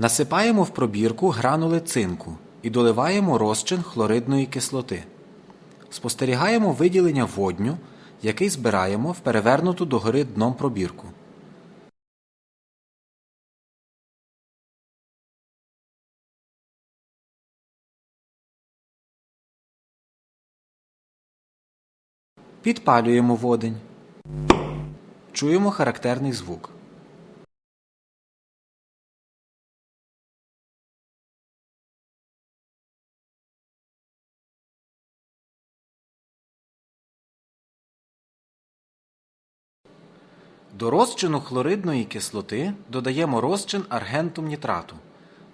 Насипаємо в пробірку гранули цинку і доливаємо розчин хлоридної кислоти. Спостерігаємо виділення водню, який збираємо в перевернуту догори дном пробірку. Підпалюємо водень. Чуємо характерний звук. До розчину хлоридної кислоти додаємо розчин аргентум нітрату.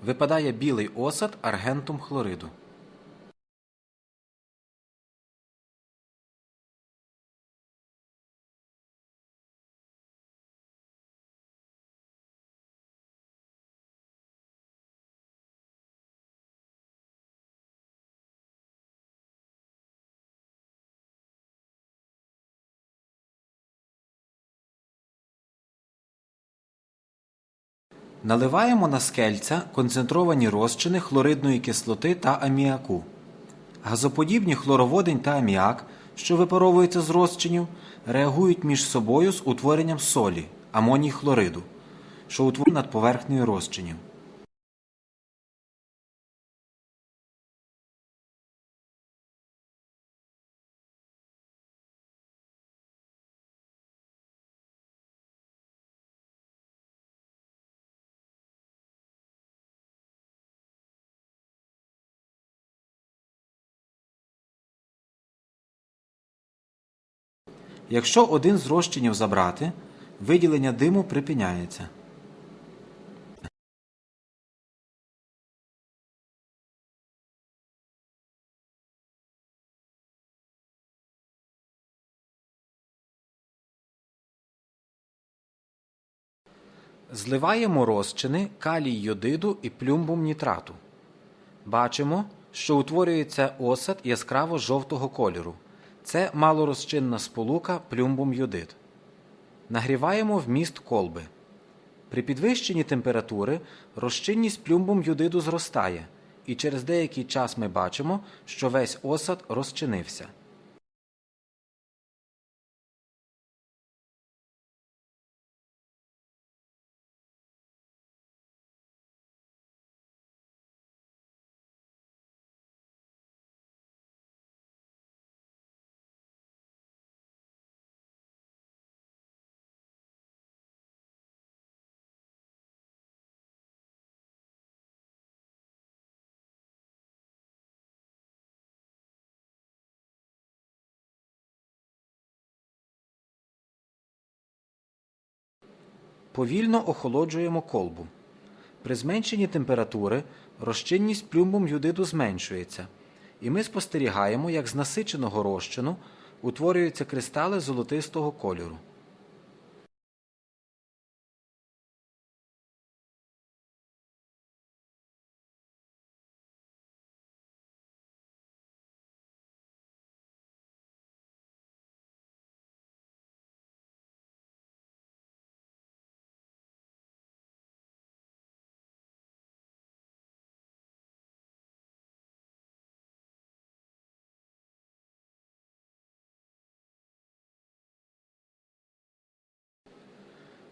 Випадає білий осад аргентум хлориду. Наливаємо на скельця концентровані розчини хлоридної кислоти та аміаку. Газоподібні хлороводень та аміак, що випаровуються з розчинів, реагують між собою з утворенням солі амоній хлориду, що утворює над поверхнею розчинів. Якщо один з розчинів забрати, виділення диму припиняється. Зливаємо розчини калій йодиду і плюмбум нітрату. Бачимо, що утворюється осад яскраво жовтого кольору. Це малорозчинна сполука плюмбум-юдит. Нагріваємо вміст колби. При підвищенні температури розчинність плюмбум-юдиду зростає, і через деякий час ми бачимо, що весь осад розчинився. Повільно охолоджуємо колбу. При зменшенні температури розчинність плюмбом юдиду зменшується, і ми спостерігаємо, як з насиченого розчину утворюються кристали золотистого кольору.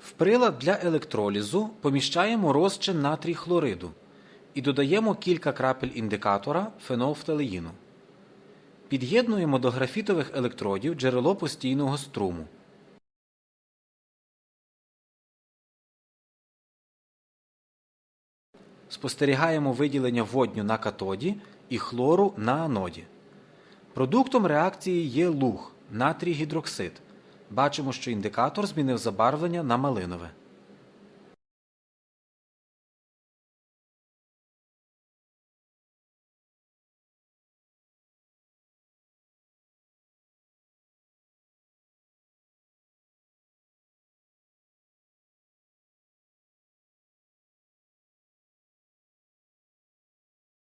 В прилад для електролізу поміщаємо розчин натрій хлориду і додаємо кілька крапель індикатора фенолфталеїну. Під'єднуємо до графітових електродів джерело постійного струму. Спостерігаємо виділення водню на катоді і хлору на аноді. Продуктом реакції є луг, натрій гідроксид. Бачимо, що індикатор змінив забарвлення на малинове.